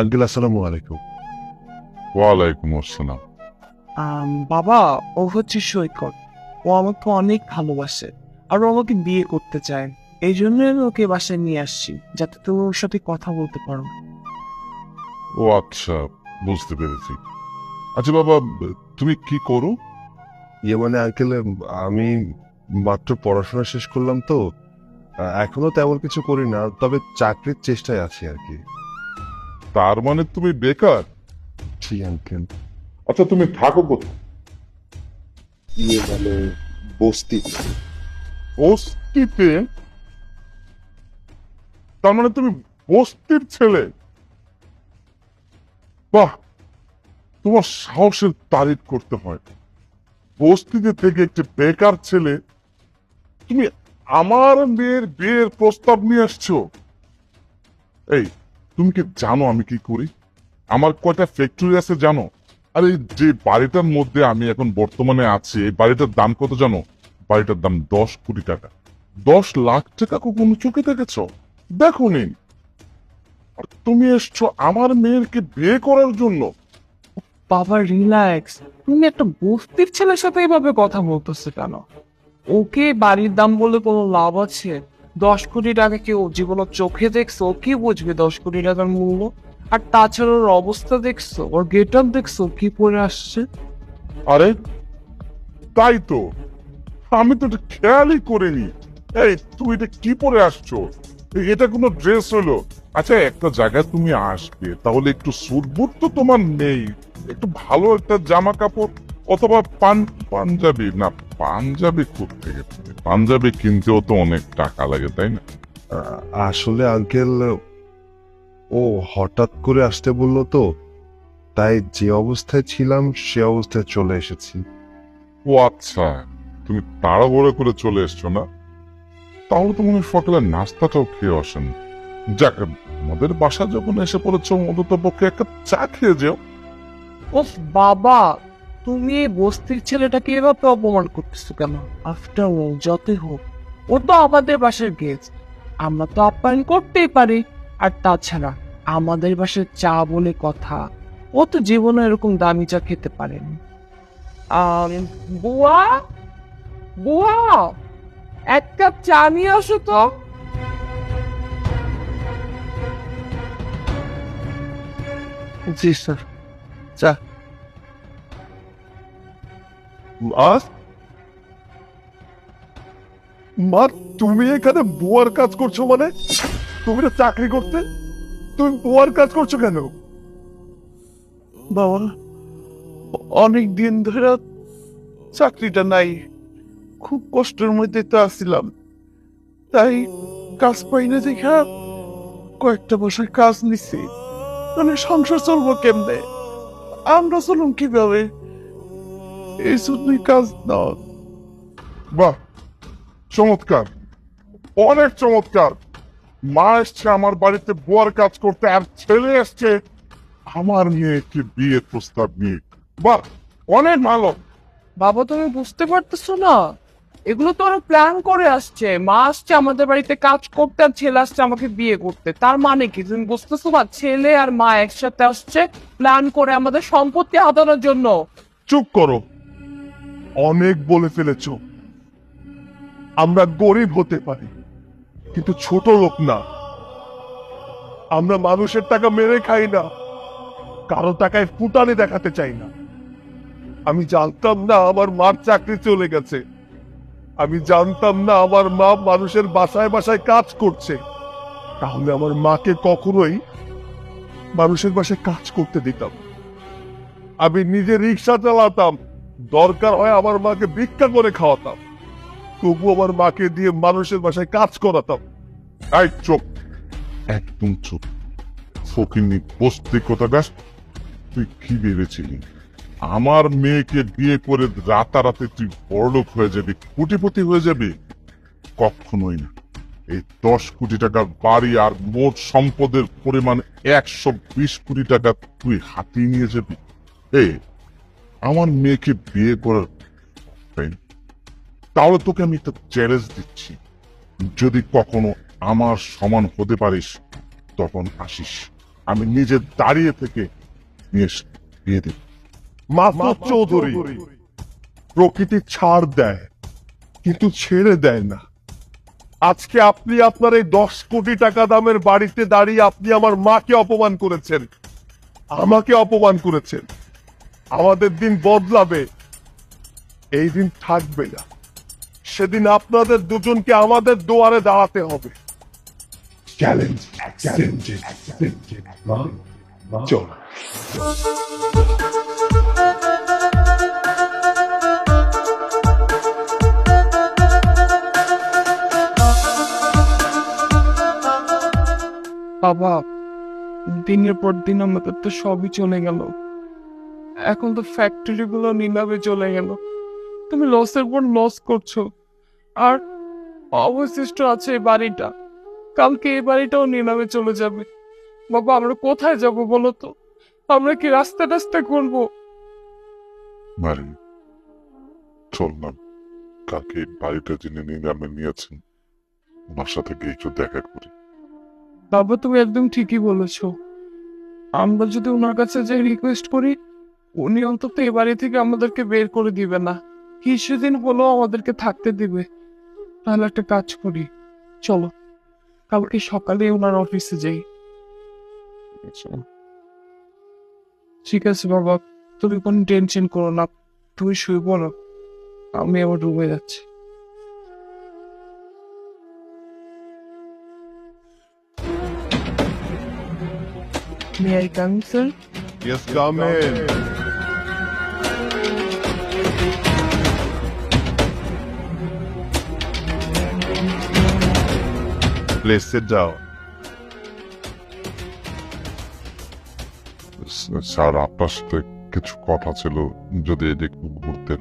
Uncle আসসালামু আলাইকুম। ওয়ালাইকুম আসসালাম। বাবা ও হচ্ছে সৈকত। ও আমাকে অনেক ভালোবাসে আর ও আমাকে বিয়ে করতে চায়। এই জন্য আমি ওকে বাসায় নিয়ে আসছি যাতে তুমি ওর সাথে কথা বলতে পারো। ও আচ্ছা বুঝতে পেরেছি। আচ্ছা বাবা তুমি কি করো? ইয়ে মানে আঙ্কেল আমি মাত্র পড়াশোনা শেষ করলাম তো। এখনও তেমন কিছু করি না তবে চাকরির চেষ্টায় আছি আর কি। তার মানে তুমি বেকার? জি আঙ্কেল আচ্ছা তুমি থাকো কোথায়? ইয়ে বস্তি। বস্তিতে? তার মানে তুমি বস্তির ছেলে? বাহ! তোমার সাহসের তারিফ করতে হয়। বস্তিতে থেকে একটি বেকার ছেলে তুমি আমার মেয়ের বিয়ের প্রস্তাব নিয়ে আসছো। এই তুমি কি জানো আমি কি করি? আমার কয়টা ফ্যাক্টরি আছে জানো? আর এই যে বাড়িটার মধ্যে আমি এখন বর্তমানে আছি, এই বাড়িটার দাম কত জানো? বাড়িটার দাম দশ কোটি টাকা। দশ লাখ টাকা কখনো চোখে দেখেছ? দেখো নি। আর তুমি এসছো আমার মেয়েরকে বিয়ে করার জন্য। বাবা রিল্যাক্স তুমি একটা বস্তির ছেলের সাথে এভাবে কথা বলতেছে কেন? ওকে বাড়ির দাম বলে কোনো লাভ আছে? দশ কোটি টাকা কেউ জীবনে চোখে দেখছ, কি বুঝবে দশ কোটি টাকার মূল্য? আর তাছাড়া ওর অবস্থা দেখছ, ওর গেট আপ দেখছ, কি পরে আসছে? আরে, তাই তো। আমি তো এটা খেয়ালই করিনি। এই তুই এটা কি পরে আসছো? এটা কোনো ড্রেস হলো। আচ্ছা একটা জায়গায় তুমি আসবে, তাহলে একটু সুটবুট তো তোমার নেই। একটু ভালো একটা জামা কাপড়, অথবা পান, পাঞ্জাবি, না পাঞ্জাবি করতে গেছে পাঞ্জাবি কিনতেও তো অনেক টাকা লাগে তাই না? আহ, আসলে আঙ্কেল ও হঠাৎ করে আসতে বলল তো তাই যে অবস্থায় ছিলাম সে অবস্থায় চলে এসেছি। ও আচ্ছা তুমি তাড়াহুড়ো করে চলে এসছো না? তাহলে তো মনে হয় সকালে নাস্তাটাও খেয়ে আসেন। যাক আমাদের বাসা যখন এসে পড়েছ অন্তত পক্ষে একটা চা খেয়ে যেও। ওফ বাবা! তুমি এই বস্তির ছেলেটাকে এভাবে অপমান করতেছো কেন? আফটার অল যতই হোক, ও তো আমাদের বাসার গেস্ট আমরা তো আপ্যায়ন করতেই পারি। আর তাছাড়া, আমাদের বাসার চা বলে কথা, ও তো জীবনে এরকম দামি চা খেতে পারেনি। বুয়া? বুয়া? এক কাপ চা নিয়ে আসো তো। জি, স্যার। চা। মা মা, তুমি এখানে বুয়ার কাজ করছ মানে? তুমি তো চাকরি করতে? তুমি বুয়ার কাজ করছ কেন? বাবা, অনেক দিন ধরে চাকরিটা নাই। খুব কষ্টের মধ্যে তো আসছিলাম তাই কাজ পাই না দেখা কয়েকটা বছর কাজ নিছি। মানে সংসার চলবো কেমনে? আমরা চলুন কীভাবে? এই জন্যই কাজ দাও বাহ চমৎকার অনেক চমৎকার মা এসছে আমার বাড়িতে বুয়ার কাজ করতে আর ছেলে এসছে আমার মেয়েকে বিয়ের প্রস্তাব নিয়ে বাহ অনেক ভালো বাবা তুমি বুঝতে পারতেছো না এগুলো তো ওরা প্ল্যান করে আসছে মা আসছে আমাদের বাড়িতে কাজ করতে আর ছেলে আসছে আমাকে বিয়ে করতে তার মানে কি তুমি বুঝতেছো না ছেলে আর মা একসাথে আসছে প্ল্যান করে আমাদের সম্পত্তি হাতানোর জন্য চুপ করো অনেক বলে ফেলেছ। আমরা গরিব হতে পারি, কিন্তু ছোট লোক না। আমরা মানুষের টাকা মেরে খাই না, কারও টাকায় ফুটানি দেখাতে চাই না। আমি জানতাম না আমার মার চাকরি চলে গেছে। আমি জানতাম না আমার মা মানুষের বাসায় বাসায় কাজ করছে। তাহলে আমার মাকে কখনোই মানুষের বাসায় কাজ করতে দিতাম। আমি নিজে রিক্সা চালাতাম দরকার হয় আমার মাকে ভিক্ষা করে খাওয়াতাম। তবু আমার মাকে দিয়ে মানুষের বাসায় কাজ করাতাম। এই চুপ একদম চুপ ফকিনি কথা গাছ তুই কি ভেবেছিলি? আমার মেয়েকে বিয়ে করে রাতারাতি তুই বড়লোক হয়ে যাবি, কোটিপতি হয়ে যাবি? কখনোই না। এই দশ কোটি টাকার বাড়ি আর মোট সম্পদের পরিমাণ একশো বিশ কোটি টাকা তুই হাতিয়ে নিয়ে যাবি। এই আমার মেয়েকে বিয়ে করার তাহলে তোকে আমি একটা চ্যালেঞ্জ দিচ্ছি। যদি কখনো আমার সমান হতে পারিস তখন আসিস। আমি নিজে দাঁড়িয়ে থেকে নিয়ে দিব। মাসুদ চৌধুরী। প্রকৃতি ছাড় দেয় কিন্তু ছেড়ে দেয় না। আজকে আপনি আপনার এই দশ কোটি টাকা দামের বাড়িতে দাঁড়িয়ে আপনি আমার মাকে অপমান করেছেন। আমাকে অপমান করেছেন। আমাদের দিন বদলাবে। এই দিন থাকবে না। সেদিন আপনাদের দুজনকে আমাদের দুয়ারে দাঁড়াতে হবে। চ্যালেঞ্জ চল। বাবা দিনের পর দিন আমাদের তো সবই চলে গেল। এখন তো ফ্যাক্টরি গুলো নিলামে চলে গেল। তুমি লসের পর লস করছ। আর অবশিষ্ট আছে এই বাড়িটা। কালকে এই বাড়িটাও নিলামে চলে যাবে। বাবা আমরা কোথায় যাব বলো তো? আমরা কি রাস্তা রাস্তা করব? মারি চল না। কালকে বাড়িটা যিনি নিলামে নিয়েছেন ওনার সাথে গিয়ে একটু দেখা করি। বাবা তুমি একদম ঠিকই বলেছ। আমরা যদি ওনার কাছে যে রিকোয়েস্ট করি উনি অন্তত এ বাড়ি থেকে আমাদেরকে বের করে দিবে না। কিছুদিন হলেও আমাদেরকে থাকতে দিবে। তাহলে একটা কাজ করি। চলো কালকে সকালে ওনার অফিসে যাই। ঠিক আছে বাবা তুমি কোনো টেনশন করো না। তুমি শুয়ে পড়ো। আমি আমার রুমে যাচ্ছি। May I come, sir? Yes, come in. Please sit down. Sir আপনার সাথে কিছু কথা ছিল যদি এদিকে ঘুরতেন।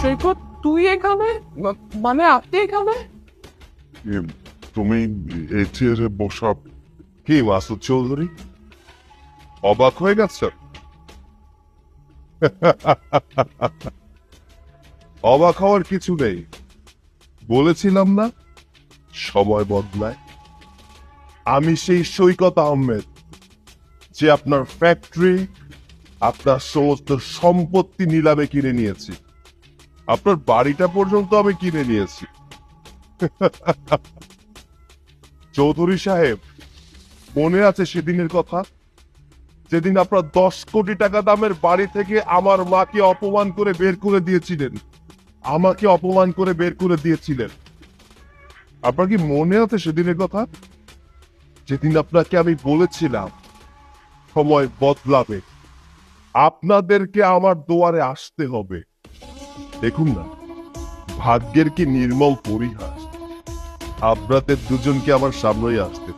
সৈকত তুই এখানে? মানে আপনি এখানে? তুমি এই চেয়ারে বসা কি মাসুদ চৌধুরী? অবাক হয়ে গেছ? অবাক হওয়ার কিছু নেই। বলেছিলাম না, সময় বদলায়। আমি সেই সৈকত আহমেদ, যে আপনার ফ্যাক্টরি, আপনার সমস্ত সম্পত্তি নিলামে কিনে নিয়েছি। আপনার বাড়িটা পর্যন্ত আমি কিনে নিয়েছি। চৌধুরী সাহেব, মনে আছে সেদিনের কথা? যেদিন আপনার দশ কোটি টাকা দামের বাড়ি থেকে আমার মাকে অপমান করে বের করে দিয়েছিলেন, আমাকে অপমান করে বের করে দিয়েছিলেন। আপনার কি মনে আছে সেদিনের কথা? যেদিন আপনাকে আমি বলেছিলাম, সময় বদলাবে। আপনাদেরকে আমার দুয়ারে আসতে হবে। দেখুন না, ভাগ্যের কি নির্মল পরিহাস। আপনাদের দুজনকে আমার সামনেই আসতে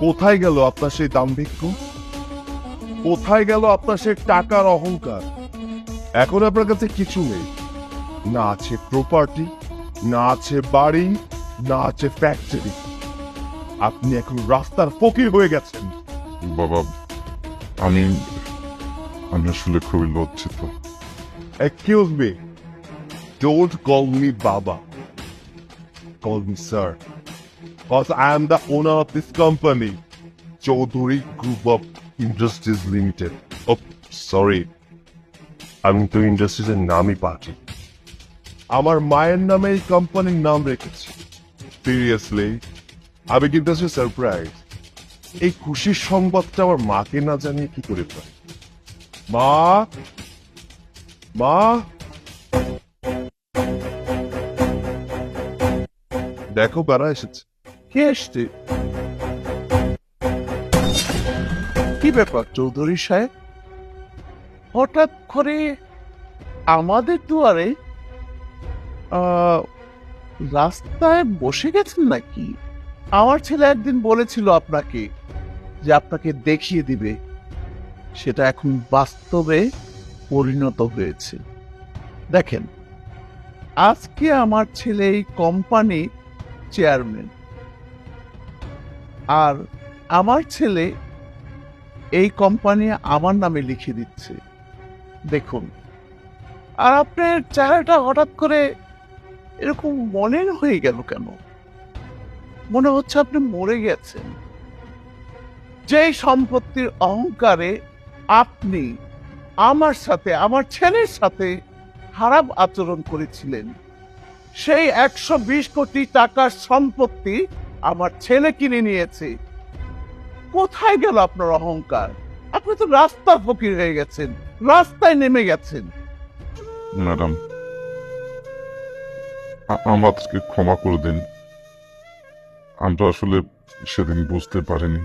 কোথায় গেল আপনার সেই দাম্ভিক্য কোথায় গেল আপনার সেই টাকার অহংকার এখন আপনার কাছে কিছু নেই না আছে প্রপার্টি না আছে বাড়ি না আছে ফ্যাক্টরি আপনি এখন রাস্তার ফকির হয়ে গেছেন বাবা আমি আমি আসলে খুবই লজ্জিত Excuse me. Don't call me Baba. Call me sir. Because I am the owner of this company. Chaudhuri Group of Industries Limited. Oh, sorry. আমি তো ইন্ডাস্ট্রিজের নামই পাচ্ছি আমার মায়ের নামে এই কোম্পানির নাম রেখেছি সিরিয়াসলি আমি কিন্তু আজকে সারপ্রাইজ এই খুশির সংবাদটা আমার মাকে না জানিয়ে কি করে পাই মা মা দেখো বেড়া এসেছে এসছে কি ব্যাপার, চৌধুরী সাহেব? হঠাৎ করে আমাদের দুয়ারে রাস্তায় বসে গেছেন নাকি? আমার ছেলে একদিন বলেছিল আপনাকে যে আপনাকে দেখিয়ে দিবে। সেটা এখন বাস্তবে পরিণত হয়েছে। দেখেন, আজকে আমার ছেলে এই কোম্পানি চেয়ারম্যান আর আমার ছেলে এই কোম্পানি আমার নামে লিখে দিচ্ছে। দেখুন, আর আপনার চেহারাটা হঠাৎ করে এরকম মনের হয়ে গেল কেন? মনে হচ্ছে আপনি মরে গেছেন। যেই সম্পত্তির অহংকারে আপনি আমার সাথে, আমার ছেলের সাথে খারাপ আচরণ করেছিলেন, সেই একশো বিশ কোটি টাকার সম্পত্তি আমার ছেলে কিনে নিয়েছে। কোথায় গেল আপনার অহংকার? আপনি তো রাস্তার ফকির হয়ে গেছেন, রাস্তায় নেমে গেছেন। ম্যাডাম আমাদেরকে ক্ষমা করে দিন। আমরা আসলে সেদিন বুঝতে পারিনি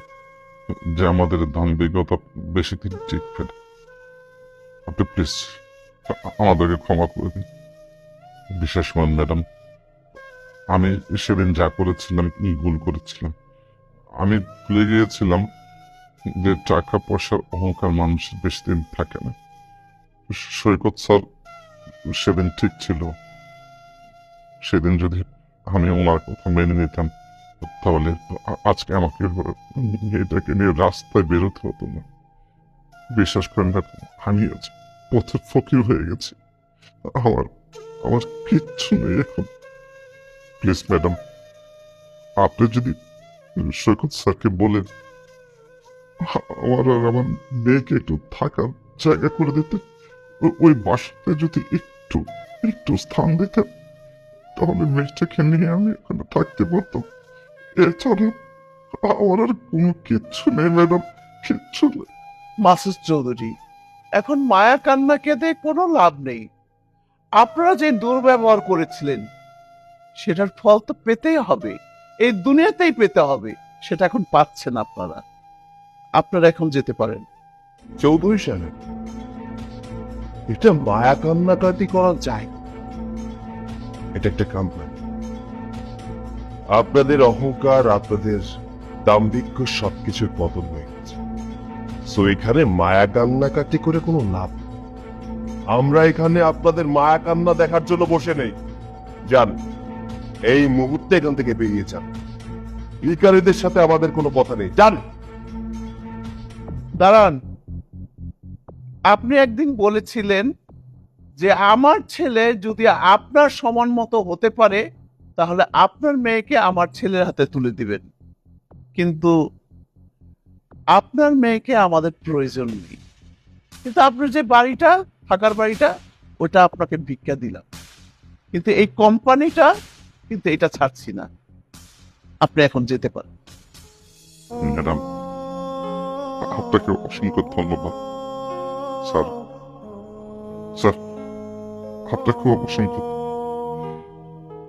যে আমাদের দাম্ভিকতা বেশি দিন ঠিক না। আপনি প্লিজ আমাদেরকে ক্ষমা করে দিন। বিশেষ করেন ম্যাডাম আমি সেদিন যা করেছিলাম ভুল করেছিলাম? আমি ভুলে গিয়েছিলাম যে টাকা পয়সার অহংকার মানুষের বেশি দিন থাকে না। সৈকত স্যার, সেদিন ঠিক ছিল। সেদিন যদি আমি ওনার কথা মেনে নিতাম, তাহলে আজকে আমাকে এটাকে নিয়ে রাস্তায় বেরোতে হতো না। বিশ্বাস করেন আমি পথের ফকির হয়ে গেছি। আমার আমার কিচ্ছু নেই এখন। Please, madam. আপনি যদি সৈকত স্যারকে বলেন, আমার আর আমার মেয়েকে একটু থাকার জায়গা করে দিতে ওই বাসাতে যদি একটু একটু স্থান দিতেন, তাহলে মেয়েটাকে নিয়ে আমি ওখানে থাকতে পারতাম। এছাড়া আমার আর কোনো কিচ্ছু নেই, ম্যাডাম, কিচ্ছু নেই। মাসুদ চৌধুরী, এখন মায়া কান্না কেঁদে কোনো লাভ নেই। আপনারা যে দুর্ব্যবহার করেছিলেন সেটার ফল তো পেতেই হবে। এই দুনিয়াতেই পেতে হবে। সেটা এখন পাচ্ছেন আপনারা। আপনারা এখন যেতে পারেন। চৌধুরী সাহেব, এটা মায়া কান্নাকাটি করা যায়। এটা একটা কোম্পানি আপনাদের অহংকার, আপনাদের দাম্ভিক্য সবকিছুর পতন হয়ে গেছে। সো এখানে মায়া কান্নাকাটি করে কোনো লাভ। আমরা এখানে আপনাদের মায়া কান্না দেখার জন্য বসে নেই। যান এই মুহূর্তে এখান থেকে বেরিয়ে যান। ভিকারীদের সাথে আমাদের কোনো কথা নেই। যান। দাঁড়ান। আপনি একদিন বলেছিলেন যে আমার ছেলে যদি আপনার সমান মতো হতে পারে, তাহলে আপনার মেয়েকে আমার ছেলের হাতে তুলে দিবেন। কিন্তু আপনার মেয়েকে আমাদের প্রয়োজন নেই। কিন্তু আপনার যে বাড়িটা, থাকার বাড়িটা, ওটা আপনাকে ভিক্ষা দিলাম। কিন্তু এই কোম্পানিটা কিন্তু এটা ছাড়ছি না। আপনি এখন যেতে পারেন। ম্যাডাম, আপনাকে অসংখ্য ধন্যবাদ। স্যার স্যার আপনাকে অসংখ্য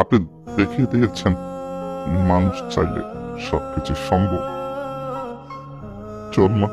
আপনি দেখিয়ে দিয়েছেন, মানুষ চাইলে সবকিছু সম্ভব। চল মা